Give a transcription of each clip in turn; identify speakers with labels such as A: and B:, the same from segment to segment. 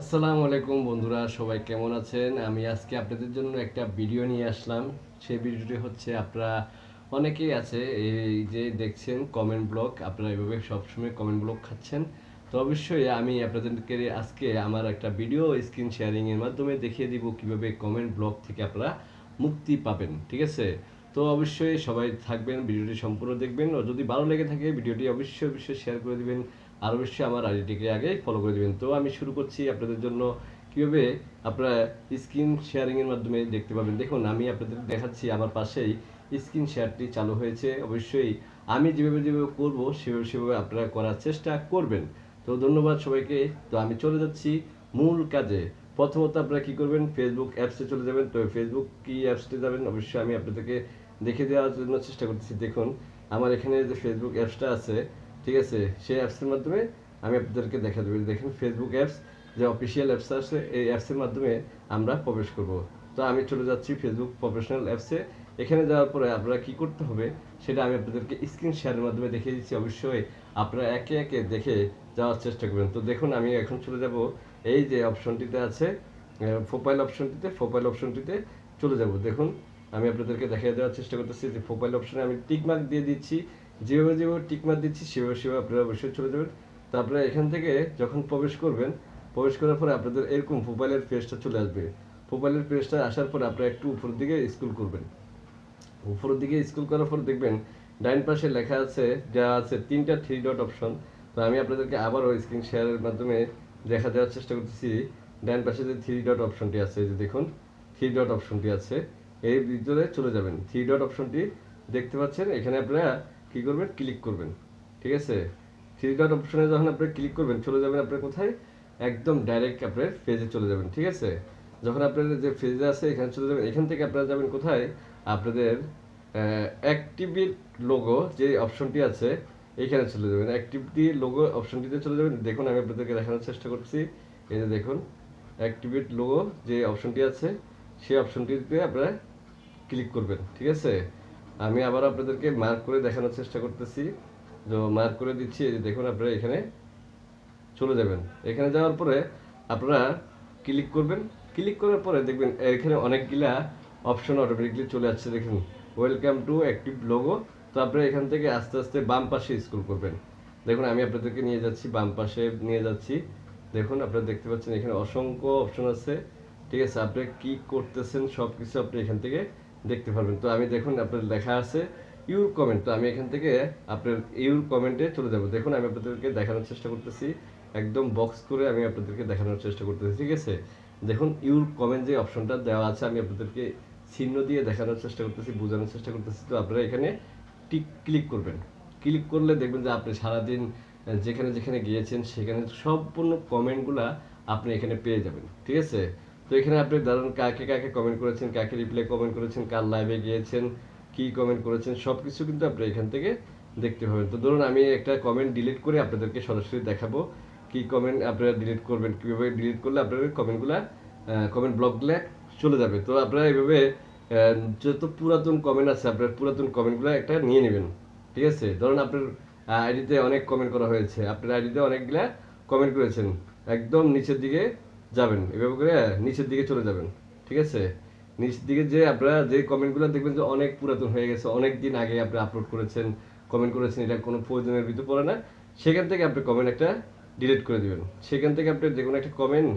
A: আসসালামু আলাইকুম বন্ধুরা, সবাই কেমন আছেন? আমি আজকে আপনাদের জন্য একটা ভিডিও নিয়ে আসলাম। সেই ভিডিওটি হচ্ছে আপনারা অনেকেই আছে, এই যে দেখছেন কমেন্ট ব্লক আপনারা এভাবে সবসময় কমেন্ট ব্লক খাচ্ছেন। তো অবশ্যই আমি আপনাদেরকে আজকে আমার একটা ভিডিও স্ক্রিন শেয়ারিং এর মাধ্যমে দেখিয়ে দিব কীভাবে কমেন্ট ব্লক থেকে আপনারা মুক্তি পাবেন, ঠিক আছে? তো অবশ্যই সবাই থাকবেন, ভিডিওটি সম্পূর্ণ দেখবেন। ও যদি ভালো লেগে থাকে, ভিডিওটি অবশ্যই অবশ্যই শেয়ার করে দিবেন। আর অবশ্যই আমার আইডিটিকে আগে ফলো করে দিবেন। তো আমি শুরু করছি আপনাদের জন্য কীভাবে আপনারা স্ক্রিন শেয়ারিংয়ের মাধ্যমে দেখতে পাবেন। দেখুন, আমি আপনাদের দেখাচ্ছি আমার পাশেই স্ক্রিন শেয়ারটি চালু হয়েছে। অবশ্যই আমি যেভাবে যেভাবে করব, সেভাবে সেভাবে আপনারা করার চেষ্টা করবেন। তো ধন্যবাদ সবাইকে। তো আমি চলে যাচ্ছি মূল কাজে। প্রথমত আপনারা কি করবেন? ফেসবুক অ্যাপসে চলে যাবেন। তো ফেসবুক কি অ্যাপসটি যাবেন? অবশ্যই আমি আপনাদেরকে দেখে দেওয়ার জন্য চেষ্টা করতেছি। দেখুন, আমার এখানে যে ফেসবুক অ্যাপসটা আছে ঠিক আছে, সেই অ্যাপসের মাধ্যমে আমি আপনাদেরকে দেখা দেবো। দেখেন ফেসবুক অ্যাপস যে অফিসিয়াল অ্যাপস আছে, এই অ্যাপসের মাধ্যমে আমরা প্রবেশ করব। তো আমি চলে যাচ্ছি ফেসবুক প্রফেশনাল অ্যাপসে এখানে যাওয়ার পরে আপনারা কি করতে হবে, সেটা আমি আপনাদেরকে স্ক্রিন শেয়ারের মাধ্যমে দেখিয়ে দিচ্ছি। অবশ্যই আপনারা একে একে দেখে যাওয়ার চেষ্টা করবেন। তো দেখুন, আমি এখন চলে যাব। এই যে অপশনটিতে আছে প্রোফাইল অপশনটিতে প্রোফাইল অপশনটিতে চলে যাব। দেখুন, আমি আপনাদেরকে দেখিয়ে দেওয়ার চেষ্টা করতেছি যে প্রোফাইল অপশনে আমি টিকমার্ক দিয়ে দিচ্ছি। যেভাবে যেভাবে টিক মার্ক দিচ্ছি, সেভাবে সেভাবে আপনারা অবশ্যই চলে যাবেন। তো আপনারা এখান থেকে যখন প্রবেশ করবেন, প্রবেশ করার পরে আপনাদের এরকম প্রোফাইলের পেজটা চলে আসবে। প্রোফাইলের পেজটা আসার পর আপনারা একটু উপরের দিকে স্কুল করবেন। উপরের দিকে স্কুল করার পর দেখবেন, ডাইন পাশে লেখা আছে, যা আছে তিনটা থ্রি ডট অপশন তো আমি আপনাদেরকে আবারও স্ক্রিন শেয়ারের মাধ্যমে দেখা দেওয়ার চেষ্টা করতেছি। ডাইন পাশে যে থ্রি ডট অপশনটি আছে যে দেখুন থ্রি ডট অপশনটি আছে। এই ভিতরে চলে যাবেন। থ্রি ডট অপশনটি দেখতে পাচ্ছেন, এখানে আপনারা কি করবেন? ক্লিক করবেন। ঠিক আছে? থ্রি ডট অপশনে যখন আপনি ক্লিক করবেন, চলে যাবেন আপনার কোথায়? একদম ডাইরেক্ট আপনার পেজে চলে যাবেন, ঠিক আছে? যখন আপনাদের যে পেজে আছে, এখানে চলে যাবেন, এখান থেকে আপনারা যাবেন কোথায়? আপনাদের অ্যাক্টিভিট লোগো যে অপশনটি আছে, এখানে চলে যাবেন। অ্যাক্টিভিটি লোগো অপশনটিতে চলে যাবেন। দেখুন, আমি আপনাদেরকে দেখানোর চেষ্টা করছি। এই যে দেখুন অ্যাক্টিভেট লোগো যে অপশনটি আছে, সেই অপশনটিতে আপনারা ক্লিক করবেন, ঠিক আছে? আমি আবার আপনাদেরকে মার্ক করে দেখানোর চেষ্টা করতেছি। তো মার্ক করে দিচ্ছি দেখুন আপনারা এখানে চলে যাবেন। এখানে যাওয়ার পরে আপনারা ক্লিক করবেন। ক্লিক করার পরে দেখবেন এখানে অনেকগুলা অপশন অটোমেটিকলি চলে আসছে, দেখুন। ওয়েলকাম টু অ্যাক্টিভ লোগো তো আপনারা এখান থেকে আস্তে আস্তে বাম পাশে স্ক্রল করবেন। দেখুন, আমি আপনাদেরকে নিয়ে যাচ্ছি, বাম পাশে নিয়ে যাচ্ছি। দেখুন, আপনারা দেখতে পাচ্ছেন এখানে অসংখ্য অপশন আছে। ঠিক আছে, আপনি কি করতেছেন সব কিছু আপনি এখান থেকে দেখতে পারবেন। তো আমি দেখুন আপনার লেখা আছে ইউর কমেন্ট তো আমি এখান থেকে আপনার ইউর কমেন্টে চলে যাব। দেখুন, আমি আপনাদেরকে দেখানোর চেষ্টা করতেছি। একদম বক্স করে আমি আপনাদেরকে দেখানোর চেষ্টা করতেছি, ঠিক আছে? দেখুন ইউর কমেন্ট যে অপশনটা দেওয়া আছে, আমি আপনাদেরকে চিহ্ন দিয়ে দেখানোর চেষ্টা করতেছি, বোঝানোর চেষ্টা করতেছি। তো আপনারা এখানে টিক ক্লিক করবেন। ক্লিক করলে দেখবেন যে আপনি সারাদিন যেখানে যেখানে গিয়েছেন, সেখানে সম্পূর্ণ কমেন্টগুলা আপনি এখানে পেয়ে যাবেন, ঠিক আছে? তো এখানে আপনি ধরুন কাকে কাকে কমেন্ট করেছেন, কাকে রিপ্লাই কমেন্ট করেছেন, কার লাইভে গিয়েছেন, কি কমেন্ট করেছেন সব কিছু কিন্তু আপনি এখান থেকে দেখতে পাবেন। তো ধরুন আমি একটা কমেন্ট ডিলিট করে আপনাদেরকে সরাসরি দেখাবো, কি কমেন্ট আপনারা ডিলিট করবেন, কীভাবে ডিলিট করলে আপনাদের কমেন্টগুলা কমেন্ট ব্লকগুলা চলে যাবে। তো আপনারা এইভাবে যত পুরাতন কমেন্ট আছে, আপনার পুরাতন কমেন্টগুলো একটা নিয়ে নেবেন। ঠিক আছে? ধরুন আপনার আইডিতে অনেক কমেন্ট করা হয়েছে। আপনার আইডিতে অনেকগুলা কমেন্ট করেছেন। একদম নিচের দিকে যাবেন, এভাবে করে নিচের দিকে চলে যাবেন, ঠিক আছে? নিচের দিকে যে আপনারা যে কমেন্টগুলো দেখবেন যে অনেক পুরাতন হয়ে গেছে, অনেক দিন আগে আপনি আপলোড করেছেন কমেন্ট করেছেন, এটা কোনো প্রয়োজনের ভিতর পড়ে না, সেখান থেকে আপনি কমেন্ট একটা ডিলিট করে দিবেন। সেখান থেকে আপনি যে কোনো একটা কমেন্ট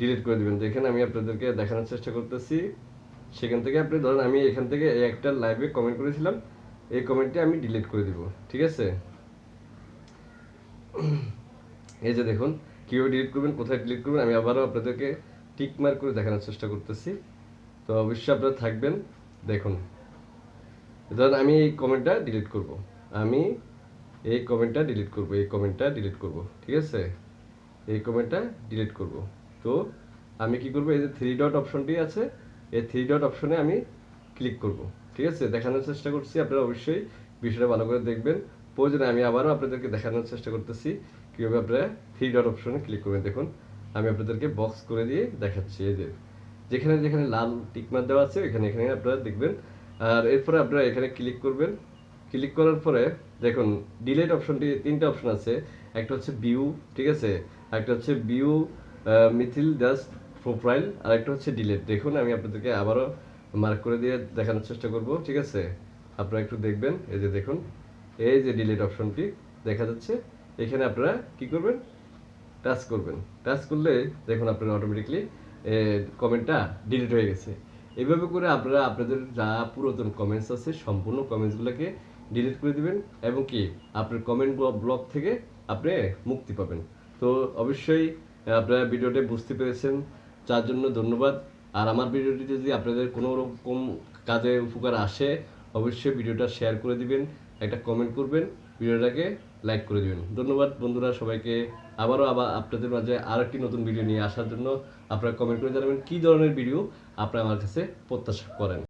A: ডিলিট করে দিবেন। দেখেন আমি আপনাদেরকে দেখানোর চেষ্টা করতেছি। সেখান থেকে আপনি ধরেন আমি এখান থেকে একটা লাইভে কমেন্ট করেছিলাম, এই কমেন্টটি আমি ডিলিট করে দিব, ঠিক আছে? এই যে দেখুন কীভাবে ডিলিট করবেন, কোথায় ডিলিট করবেন, আমি আবারও আপনাদেরকে টিক মার্ক করে দেখানোর চেষ্টা করতেছি। তো অবশ্যই আপনারা থাকবেন, দেখুন। ধরেন আমি এই কমেন্টটা ডিলিট করব। আমি এই কমেন্টটা ডিলিট করব, এই কমেন্টটা ডিলিট করব, ঠিক আছে? এই কমেন্টটা ডিলিট করব। তো আমি কি করব, এই যে থ্রি ডট অপশনটি আছে, এই থ্রি ডট অপশনে আমি ক্লিক করব, ঠিক আছে? দেখানোর চেষ্টা করছি, আপনারা অবশ্যই বিষয়টা ভালো করে দেখবেন। প্রয়োজনে আমি আবারও আপনাদেরকে দেখানোর চেষ্টা করতেছি। কীভাবে আপনারা থ্রি ডট অপশনে ক্লিক করবেন, দেখুন, আমি আপনাদেরকে বক্স করে দিয়ে দেখাচ্ছি, এই যে, যেখানে যেখানে লাল টিকমার দেওয়া আছে এখানে এখানে আপনারা দেখবেন, আর এরপরে আপনারা এখানে ক্লিক করবেন ক্লিক করার পরে, দেখুন ডিলেট অপশনটি তিনটা অপশন আছে, একটা হচ্ছে ভিউ ঠিক আছে, একটা হচ্ছে ভিউ মিথিল দাস প্রোফাইল আর একটা হচ্ছে ডিলেট দেখুন, আমি আপনাদেরকে আবারও মার্ক করে দিয়ে দেখানোর চেষ্টা করব, ঠিক আছে, আপনারা একটু দেখবেন, এই যে দেখুন, এই যে ডিলেট অপশনটি দেখা যাচ্ছে এখানে আপনারা কি করবেন? টাচ করবেন। টাচ করলে দেখুন আপনারা অটোমেটিকলি কমেন্টটা ডিলিট হয়ে গেছে। এইভাবে করে আপনারা আপনাদের যা পুরাতন কমেন্টস আছে, সম্পূর্ণ কমেন্টসগুলোকে ডিলিট করে দিবেন এবং কি আপনার কমেন্ট ব্লক থেকে আপনি মুক্তি পাবেন। তো অবশ্যই আপনারা ভিডিওটা বুঝতে পেরেছেন। তার জন্য ধন্যবাদ। আর আমার ভিডিওটি যদি আপনাদের কোনো রকম কাজে উপকার আসে, অবশ্যই ভিডিওটা শেয়ার করে দিবেন, একটা কমেন্ট করবেন। ভিডিওটাকে লাইক করে দিবেন। ধন্যবাদ বন্ধুরা সবাইকে। আবারও আবার আপনাদের মাঝে আর একটি নতুন ভিডিও নিয়ে আসার জন্য আপনারা কমেন্ট করে জানাবেন কী ধরনের ভিডিও আপনারা আমার কাছে প্রত্যাশা করেন।